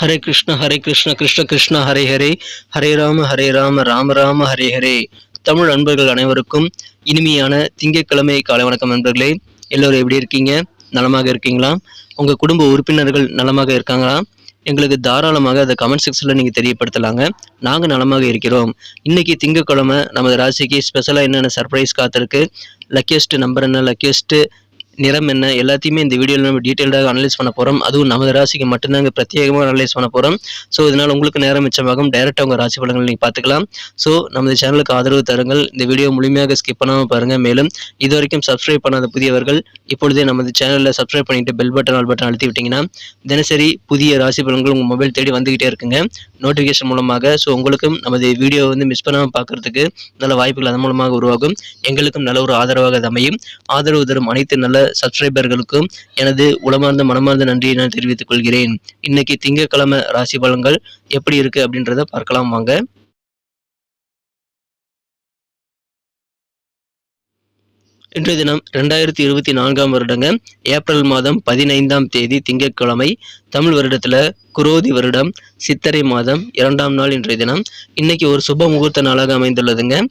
ஹரே கிருஷ்ண ஹரே கிருஷ்ண கிருஷ்ண கிருஷ்ண ஹரே ஹரே. ஹரே ராம ஹரே ராம ராம ராம ஹரே ஹரே. தமிழ் அன்பர்கள் அனைவருக்கும் இனிமையான திங்கட்கிழமை காலை வணக்கம் நண்பர்களே. எல்லோரும் எப்படி இருக்கீங்க? நலமாக இருக்கீங்களா? உங்கள் குடும்ப உறுப்பினர்கள் நலமாக இருக்காங்களா? எங்களுக்கு தாராளமாக அதை கமெண்ட் செக்ஷனில் நீங்கள் தெரியப்படுத்தலாங்க. நாங்கள் நலமாக இருக்கிறோம். இன்றைக்கி திங்கட்கிழமை நமது ராசிக்கு ஸ்பெஷலாக என்னென்ன சர்ப்ரைஸ் காத்திருக்கு? லக்கியஸ்ட் நம்பர் என்ன? லக்கியஸ்ட்டு நிறம் என்ன எல்லாத்தையுமே இந்த வீடியோவில் நம்ம டீட்டெயில்டாக அனலைஸ் பண்ண போகிறோம் அதுவும் நமது ராசிக்கு மட்டும்தாங்க பிரத்யேகமாக அனலைஸ் பண்ண போகிறோம் ஸோ இதனால் உங்களுக்கு நேரம் மிச்சமாகும். டைரெக்டாக உங்கள் ராசி பலன்கள் நீங்கள் பார்த்துக்கலாம். ஸோ நமது சேனலுக்கு ஆதரவு தருங்கள். இந்த வீடியோ முழுமையாக ஸ்கிப் பண்ணாமல் பாருங்கள் மேலும் இது வரைக்கும் சப்ஸ்கிரைப் பண்ணாத புதியவர்கள் இப்பொழுதே நமது சேனலில் சப்ஸ்கிரைப் பண்ணிட்டு பெல் பட்டன் ஆல் பட்டன் அழுத்தி விட்டிங்கன்னா தினசரி புதிய ராசி பலன்கள் உங்கள் மொபைல் தேடி வந்துக்கிட்டே இருக்குங்க. நோட்டிஃபிகேஷன் மூலமாக ஸோ உங்களுக்கும் நமது வீடியோ வந்து மிஸ் பண்ணாமல் பார்க்கறதுக்கு நல்ல வாய்ப்புகள் அதன் மூலமாக உருவாகும். எங்களுக்கும் நல்ல ஒரு ஆதரவாக அது அமையும். ஆதரவு தரும் அனைத்து நல்ல சப்ஸ்கிரைபர்களுக்கும் எனது உளமார்ந்த மனமார்ந்த நன்றியை நான் தெரிவித்துக் கொள்கிறேன். இன்னைக்கு திங்கட்கிழமை ராசி பலன்கள் எப்படி இருக்கு அப்படின்றத பார்க்கலாம் வாங்க. இன்றைய தினம் ரெண்டாயிரத்தி இருபத்தி நான்காம் வருடங்க. ஏப்ரல் மாதம் பதினைந்தாம் தேதி திங்கட்கிழமை. தமிழ் வருடத்துல குரோதி வருடம் சித்திரை மாதம் இரண்டாம் நாள் இன்றைய தினம். இன்னைக்கு ஒரு சுப முகூர்த்த நாளாக அமைந்துள்ளதுங்க.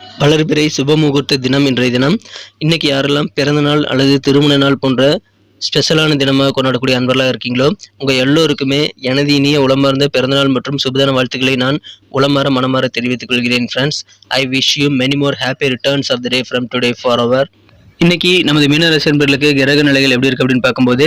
வளர்பிறை சுப முகூர்த்த தினம் இன்றைய தினம். இன்னைக்கு யாரெல்லாம் பிறந்த நாள் அல்லது திருமண நாள் போன்ற ஸ்பெஷலான தினமாக கொண்டாடக்கூடிய அன்பர்களாக இருக்கீங்களோ உங்கள் எல்லோருக்குமே எனது இனிய உளமார்ந்த பிறந்தநாள் மற்றும் சுபதான வாழ்த்துக்களை நான் உளமாற மனமாற தெரிவித்துக் கொள்கிறேன் friends I wish you many more happy returns of the day from today for our இன்னைக்கு நமது மீனராசி அன்பர்களுக்கு கிரக நிலைகள் எப்படி இருக்கு அப்படின்னு பார்க்கும்போது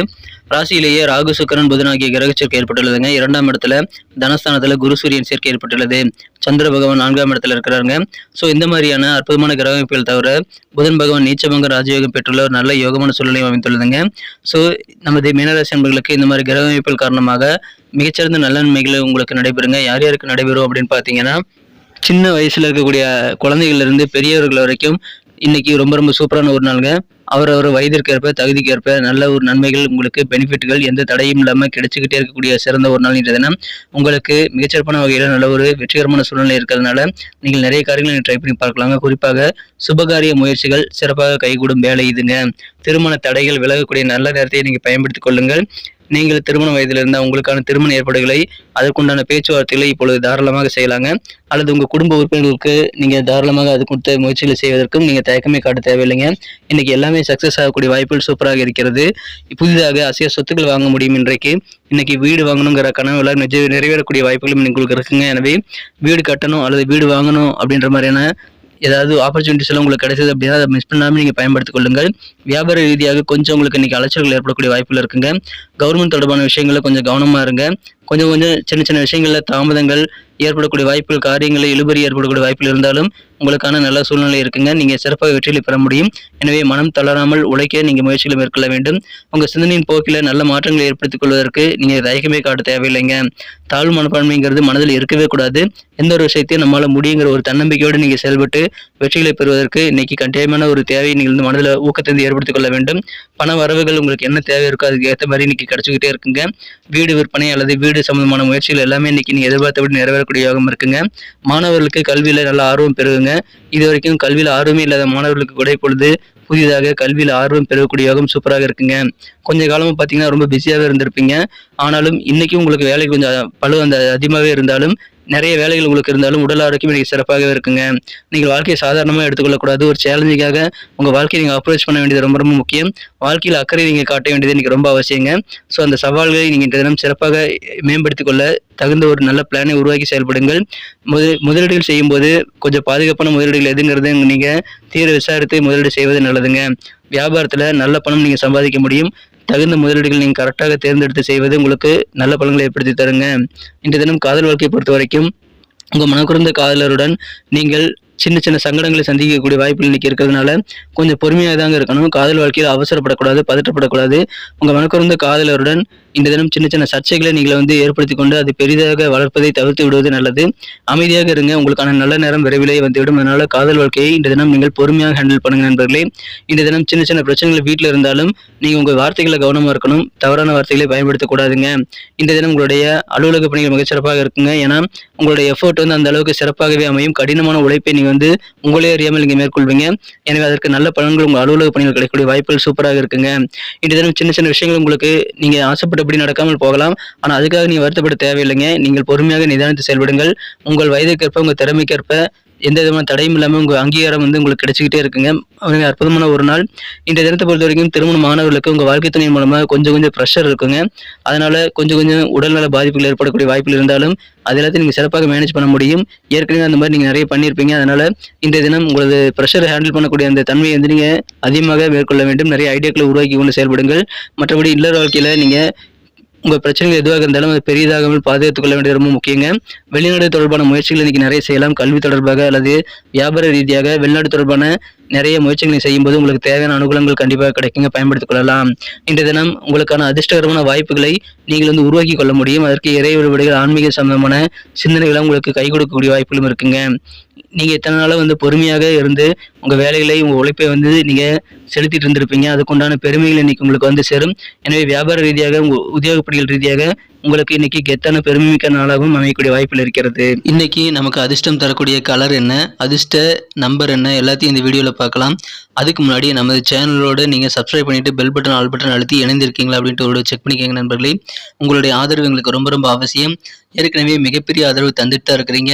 ராசியிலேயே ராகு சுக்கரன் புதன் ஆகிய கிரக சேர்க்கை ஏற்பட்டுள்ளதுங்க. இரண்டாம் இடத்துல தனஸ்தானத்துல குரு சூரியன் சேர்க்கை ஏற்பட்டுள்ளது. சந்திர பகவான் நான்காம் இடத்துல இருக்கிறாருங்க. ஸோ இந்த மாதிரியான அற்புதமான கிரக அமைப்புகள் தவிர புதன் பகவான் நீச்சபங்க ராஜயோகம் பெற்றுள்ள ஒரு நல்ல யோகமான சூழ்நிலை அமைந்துள்ளதுங்க. ஸோ நமது மீனராசி அன்பர்களுக்கு இந்த மாதிரி கிரக அமைப்புகள் காரணமாக மிகச்சிறந்த நல்லன்மைகள் உங்களுக்கு நடைபெறுங்க. யார் யாருக்கு நடைபெறும் அப்படின்னு பார்த்தீங்கன்னா சின்ன வயசுல இருக்கக்கூடிய குழந்தைகள்ல இருந்து பெரியவர்கள் வரைக்கும் இன்னைக்கு ரொம்ப ரொம்ப சூப்பரான ஒரு நாளுங்க. அவரவர் வயதிற்கேற்ப தகுதிக்கேற்ப நல்ல ஒரு நன்மைகள் உங்களுக்கு பெனிஃபிட்கள் எந்த தடையும் இல்லாமல் கிடைச்சிக்கிட்டே இருக்கக்கூடிய சிறந்த ஒரு நாள் இன்றைய உங்களுக்கு மிகச்சிறப்பான வகையில் நல்ல ஒரு வெற்றிகரமான சூழ்நிலை இருக்கிறதுனால நீங்கள் நிறைய காரியங்களை ட்ரை பண்ணி பார்க்கலாங்க. குறிப்பாக சுபகாரிய முயற்சிகள் சிறப்பாக கைகூடும் வேலை இதுங்க. திருமண தடைகள் விலகக்கூடிய நல்ல நேரத்தை நீங்கள் பயன்படுத்திக் கொள்ளுங்கள். நீங்கள் திருமண வயதில் இருந்தால் உங்களுக்கான திருமண ஏற்பாடுகளை அதற்குண்டான பேச்சுவார்த்தைகளை இப்பொழுது தாராளமாக செய்யலாங்க. அல்லது உங்கள் குடும்ப உறுப்பினர்களுக்கு நீங்கள் தாராளமாக அது கொடுத்த முயற்சிகளை செய்வதற்கும் நீங்கள் தயக்கமே காட்ட தேவையில்லைங்க. இன்னைக்கு எல்லாமே சக்ஸஸ் ஆகக்கூடிய வாய்ப்புகள் சூப்பராக இருக்கிறது. புதிதாக அசிய சொத்துக்கள் வாங்க முடியும் இன்றைக்கு. இன்னைக்கு வீடு வாங்கணுங்கிற கனவுல நிஜ நிறைவேறக்கூடிய வாய்ப்புகளும் உங்களுக்கு இருக்குங்க. எனவே வீடு கட்டணும் அல்லது வீடு வாங்கணும் அப்படின்ற மாதிரியான ஏதாவது ஆப்பர்ச்சுனிட்டிஸ் எல்லாம் உங்களுக்கு கிடைச்சது அப்படின்னா அதை மிஸ் பண்ணாமல் நீங்கள் பயன்படுத்திக் கொள்ளுங்கள். வியாபார ரீதியாக கொஞ்சம் உங்களுக்கு இன்றைக்கி அலைச்சல்கள் ஏற்படக்கூடிய வாய்ப்புகள் இருக்குங்க. கவர்மெண்ட் தொடர்பான விஷயங்களில் கொஞ்சம் கவனமாக இருங்க. கொஞ்சம் கொஞ்சம் சின்ன சின்ன விஷயங்களில் தாமதங்கள் ஏற்படக்கூடிய வாய்ப்புகள் காரியங்களில் இழுபறி ஏற்படக்கூடிய வாய்ப்புகள் இருந்தாலும் உங்களுக்கான நல்ல சூழ்நிலை இருக்குங்க. நீங்கள் சிறப்பாக வெற்றிகளை பெற முடியும். எனவே மனம் தளராமல் உழைக்க நீங்கள் முயற்சிகளை மேற்கொள்ள வேண்டும். உங்கள் சிந்தனையின் போக்கில் நல்ல மாற்றங்களை ஏற்படுத்திக் கொள்வதற்கு நீங்கள் தயக்கமே காட்ட தேவையில்லைங்க. தாழ்வு மனப்பான்மைங்கிறது மனதில் இருக்கவே கூடாது. எந்த ஒரு விஷயத்தையும் நம்மளால் முடியுங்கிற ஒரு தன்னம்பிக்கையோடு நீங்கள் செயல்பட்டு வெற்றிகளை பெறுவதற்கு இன்னைக்கு கட்டாயமான ஒரு தேவையை நீங்கள் வந்து மனதில் ஊக்கத்தை ஏற்படுத்திக் கொள்ள வேண்டும். பண வரவுகள் உங்களுக்கு என்ன தேவை இருக்கோ அதுக்கு ஏற்ற மாதிரி இன்னைக்கு கிடைச்சிக்கிட்டே இருக்குங்க. வீடு விற்பனை அல்லது வீடு சம்பந்தமான முயற்சிகள் எல்லாமே இன்னைக்கு நீங்கள் எதிர்பார்த்தபடி நிறைவேறக்கூடிய யோகம் இருக்குங்க. மாணவர்களுக்கு கல்வியில் நல்ல ஆர்வம் பெருகுங்க. இது வரைக்கும் கல்வியில் ஆர்வமே இல்லாத மாணவர்களுக்கு கூட இப்பொழுது புதிதாக கல்வியில் ஆர்வம் பெறக்கூடிய யோகம் சூப்பராக இருக்குங்க. கொஞ்ச காலமாக பார்த்தீங்கன்னா ரொம்ப பிஸியாகவே இருந்திருப்பீங்க. ஆனாலும் இன்னைக்கும் உங்களுக்கு வேலை கொஞ்சம் பழு அந்த அதிகமாகவே இருந்தாலும் நிறைய வேலைகள் உங்களுக்கு இருந்தாலும் உடல் ஆரோக்கியம் நீங்கள் சிறப்பாகவே இருக்குங்க. நீங்கள் வாழ்க்கையை சாதாரணமாக எடுத்துக்கொள்ளக்கூடாது. ஒரு சேலஞ்சுக்காக உங்கள் வாழ்க்கையை நீங்கள் அப்ரோச் பண்ண வேண்டியது ரொம்ப ரொம்ப முக்கியம். வாழ்க்கையில் அக்கறை நீங்கள் காட்ட வேண்டியது இன்றைக்கி ரொம்ப அவசியங்க. ஸோ அந்த சவால்களை நீங்கள் இன்றைய தினம் சிறப்பாக மேம்படுத்திக் கொள்ள தகுந்த ஒரு நல்ல பிளானை உருவாக்கி செயல்படுங்கள். முத முதலீடுகள் செய்யும்போது கொஞ்சம் பாதுகாப்பான முதலீடுகள் எதுங்கிறது நீங்கள் தீர விசாரித்து முதலீடு செய்வது நல்லதுங்க. வியாபாரத்தில் நல்ல பணம் நீங்கள் சம்பாதிக்க முடியும். தகுந்த முதலீடுகள் நீங்கள் கரெக்டாக தேர்ந்தெடுத்து செய்வது உங்களுக்கு நல்ல பலன்களை ஏற்படுத்தி தருங்க. இன்றைய தினம் காதல் வாழ்க்கையை பொறுத்த வரைக்கும் உங்கள் மனக்குறந்த காதலருடன் நீங்கள் சின்ன சின்ன சங்கடங்களை சந்திக்கக்கூடிய வாய்ப்புகள் இன்னைக்கு இருக்கிறதுனால கொஞ்சம் பொறுமையாக தாங்க இருக்கணும். காதல் வாழ்க்கையில் அவசரப்படக்கூடாது பதற்றப்படக்கூடாது. உங்கள் மனக்குறந்த காதலருடன் இந்த தினம் சின்ன சின்ன சர்ச்சைகளை நீங்கள் வந்து ஏற்படுத்தி கொண்டு அது பெரிதாக வளர்ப்பதை தவிர்த்து விடுவது நல்லது. அமைதியாக இருங்க. உங்களுக்கான நல்ல நேரம் விரைவிலே வந்துவிடும். அதனால காதல் வாழ்க்கையை இந்த தினம் நீங்கள் பொறுமையாக ஹேண்டில் பண்ணுங்க நண்பர்களே. இந்த தினம் சின்ன சின்ன பிரச்சனைகள் வீட்டில் இருந்தாலும் நீங்கள் உங்கள் வார்த்தைகளை கவனமாக இருக்கணும். தவறான வார்த்தைகளை பயன்படுத்தக்கூடாதுங்க இந்த தினம் உங்களுடைய அலுவலக பணிகள் மிகச்சிறப்பாக இருக்குங்க. ஏன்னா உங்களுடைய எஃபோர்ட் வந்து அந்த அளவுக்கு சிறப்பாகவே அமையும். கடினமான உழைப்பை நீங்கள் வந்து உங்களே அறியாமல் நீங்கள் மேற்கொள்வீங்க. எனவே அதற்கு நல்ல பலன்கள் உங்கள் அலுவலக பணிகள் கிடைக்கக்கூடிய வாய்ப்புகள் சூப்பராக இருக்குங்க. இன்று தினம் சின்ன சின்ன விஷயங்கள் உங்களுக்கு நீங்கள் ஆசைப்பட்டபடி நடக்காமல் போகலாம். ஆனால் அதுக்காக நீங்கள் வருத்தப்பட தேவையில்லைங்க. நீங்கள் பொறுமையாக நிதானித்து செயல்படுங்கள். உங்கள் வயதுக்கேற்ப உங்கள் திறமைக்கேற்ப எந்த விதமான தடையும் இல்லாமல் உங்கள் அங்கீகாரம் வந்து உங்களுக்கு கிடைச்சிக்கிட்டே இருக்குங்க. அவங்க அற்புதமான ஒரு நாள். இந்த தினத்தை பொறுத்த வரைக்கும் திருமண மாணவர்களுக்கு உங்கள் வாழ்க்கை துணை மூலமாக கொஞ்சம் கொஞ்சம் ப்ரெஷர் இருக்குங்க. அதனால் கொஞ்சம் கொஞ்சம் உடல்நல பாதிப்புகள் ஏற்படக்கூடிய வாய்ப்புகள் இருந்தாலும் அது எல்லாத்தையும் நீங்கள் சிறப்பாக மேனேஜ் பண்ண முடியும். ஏற்கனவே அந்த மாதிரி நீங்கள் நிறைய பண்ணியிருப்பீங்க. அதனால் இந்த தினம் உங்களது ப்ரெஷரை ஹேண்டில் பண்ணக்கூடிய அந்த தன்மையை வந்து நீங்கள் அதிகமாக மேற்கொள்ள வேண்டும். நிறைய ஐடியாக்களை உருவாக்கி கொண்டு செயல்படுங்கள். மற்றபடி இல்லற வாழ்க்கையில் நீங்கள் உங்கள் பிரச்சனைகள் எதுவாக இருந்தாலும் அது பெரியதாகாமல் பாதுகாத்துக் கொள்ள வேண்டியது ரொம்ப முக்கியங்க. வெளிநாடு தொடர்பான முயற்சிகள் இன்னைக்கு நிறைய செய்யலாம். கல்வி தொடர்பாக அல்லது வியாபார ரீதியாக வெளிநாடு தொடர்பான நிறைய முயற்சிகளை செய்யும்போது உங்களுக்கு தேவையான அனுகூலங்கள் கண்டிப்பாக கிடைக்குங்க. பயன்படுத்திக் கொள்ளலாம். இன்றைய தினம் உங்களுக்கான அதிர்ஷ்டகரமான வாய்ப்புகளை நீங்கள் வந்து உருவாக்கி கொள்ள முடியும். அதற்கு இறை வழிபாடுகள் ஆன்மீக சம்பந்தமான சிந்தனைகளை உங்களுக்கு கை கொடுக்கக்கூடிய வாய்ப்புகளும் இருக்குங்க. நீங்கள் எத்தனை நாளாக வந்து பொறுமையாக இருந்து உங்கள் வேலைகளை உங்கள் உழைப்பை வந்து நீங்கள் செலுத்திட்டு இருந்திருப்பீங்க. அதுக்குண்டான பெருமைகள் இன்னைக்கு உங்களுக்கு வந்து சேரும். எனவே வியாபார ரீதியாக உங்கள் உத்தியோகப்படிகள் ரீதியாக உங்களுக்கு இன்னைக்கு கெத்தான பெருமைமிக்க நாளாகவும் அமையக்கூடிய வாய்ப்பில் இருக்கிறது. இன்னைக்கு நமக்கு அதிர்ஷ்டம் தரக்கூடிய கலர் என்ன அதிர்ஷ்ட நம்பர் என்ன எல்லாத்தையும் இந்த வீடியோவில் பார்க்கலாம். அதுக்கு முன்னாடி நமது சேனலோட நீங்கள் சப்ஸ்கிரைப் பண்ணிட்டு பெல் பட்டன் ஆல் பட்டன் அழுத்தி இணைந்திருக்கீங்களா அப்படின்ட்டு ஒரு செக் பண்ணிக்கோங்க நண்பர்களே. உங்களுடைய ஆதரவு எங்களுக்கு ரொம்ப ரொம்ப அவசியம். ஏற்கனவே மிகப்பெரிய ஆதரவு தந்துட்டு தான் இருக்கிறீங்க.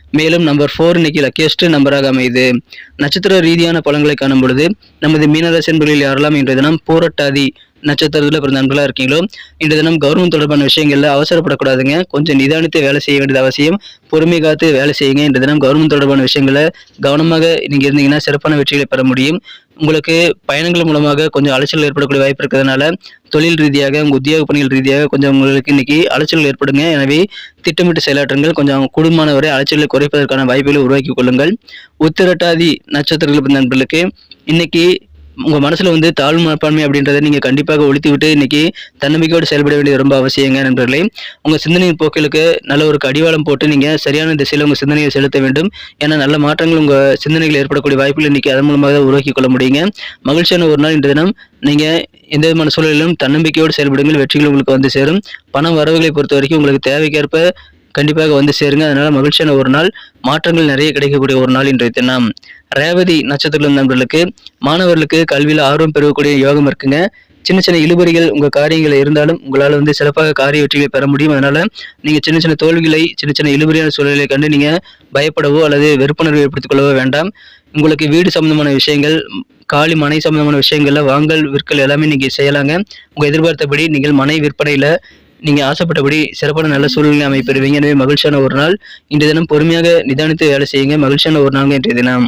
மேலும் நம்பர் ஃபோர் இன்னைக்கு லக்கியஸ்ட் நம்பராக அமையுது. நட்சத்திர ரீதியான பலன்களை காணும் பொழுது நமது மீனராசி என்பர்களில் யாரெல்லாம் இன்றைய தினம் போராட்டாதி நட்சத்திரத்தில் பிறந்த நண்பர்களாக இருக்கீங்களோ இன்றைய தினம் கவர்மெண்ட் தொடர்பான விஷயங்களில் அவசரப்படக்கூடாதுங்க. கொஞ்சம் நிதானித்து வேலை செய்ய வேண்டியது அவசியம். பொறுமை காத்து வேலை செய்யுங்க. இன்றைய தினம் கவர்மெண்ட் தொடர்பான விஷயங்களை கவனமாக நீங்கள் இருந்தீங்கன்னா சிறப்பான வெற்றிகளை பெற முடியும். உங்களுக்கு பயணங்கள் மூலமாக கொஞ்சம் அலைச்சல் ஏற்படக்கூடிய வாய்ப்பு இருக்கிறதுனால தொழில் ரீதியாக உங்கள் உத்தியோக பணிகள் ரீதியாக கொஞ்சம் உங்களுக்கு இன்னைக்கு அலைச்சல் ஏற்படுங்க. எனவே திட்டமிட்டு செயலாற்றுங்கள் கொஞ்சம் குடும்பமானவரை வரை அலைச்சலை குறைப்பதற்கான வாய்ப்புகளை உருவாக்கி கொள்ளுங்கள். உத்திரட்டாதி நட்சத்திரங்கள் நண்பர்களுக்கு இன்னைக்கு உங்க மனசுல வந்து தாழ்வு மனப்பான்மை அப்படின்றத நீங்க கண்டிப்பாக ஒழித்து விட்டு இன்னைக்கு தன்னம்பிக்கையோடு செயல்பட வேண்டியது ரொம்ப அவசியங்க நண்பர்களே. உங்க சிந்தனையின் போக்கிலுக்கு நல்ல ஒரு கடிவாளம் போட்டு நீங்க சரியான திசையில் உங்க சிந்தனையை செலுத்த வேண்டும். ஏன்னா நல்ல மாற்றங்கள் உங்க சிந்தனைகள் ஏற்படக்கூடிய வாய்ப்புகள் இன்னைக்கு அதன் மூலமாக தான் உருவாக்கி கொள்ள முடியுங்க. மகிழ்ச்சியான ஒரு நாள் இன்று தினம். நீங்க எந்த விதமான சூழலிலும் தன்னம்பிக்கையோடு செயல்படுங்கள். வெற்றிகள் உங்களுக்கு வந்து சேரும். பணம் வரவுகளை பொறுத்த வரைக்கும் உங்களுக்கு தேவைக்கேற்ப கண்டிப்பாக வந்து சேருங்க. அதனால் மகிழ்ச்சியான ஒரு நாள் மாற்றங்கள் நிறைய கிடைக்கக்கூடிய ஒரு நாள் இன்றைய தினம். ரேவதி நட்சத்திரம் நண்பர்களுக்கு மாணவர்களுக்கு கல்வியில் ஆர்வம் பெறக்கூடிய யோகம் இருக்குங்க. சின்ன சின்ன இழுபறிகள் உங்கள் காரியங்கள் இருந்தாலும் உங்களால் வந்து சிறப்பாக காரிய வெற்றிகளை பெற முடியும். அதனால் நீங்கள் சின்ன சின்ன தோல்விகளை சின்ன சின்ன இழுபறியான சூழலை கண்டு நீங்கள் பயப்படவோ அல்லது வெறுப்புணர்வு ஏற்படுத்திக் கொள்ளவோ வேண்டாம். உங்களுக்கு வீடு சம்பந்தமான விஷயங்கள் காலி மனை சம்பந்தமான விஷயங்கள்ல வாங்கல் விற்கல் எல்லாமே நீங்கள் செய்யலாங்க. உங்கள் எதிர்பார்த்தபடி நீங்கள் மனை விற்பனையில் நீங்க ஆசைப்பட்டபடி சிறப்பான நல்ல சூழ்நிலை அமைப்பெறுவீங்க. எனவே மகிழ்ச்சியான ஒரு நாள். இன்றைய தினம் பொறுமையாக நிதானித்து வேலை செய்யுங்க. மகிழ்ச்சியான ஒரு நாள் இன்றைய தினம்.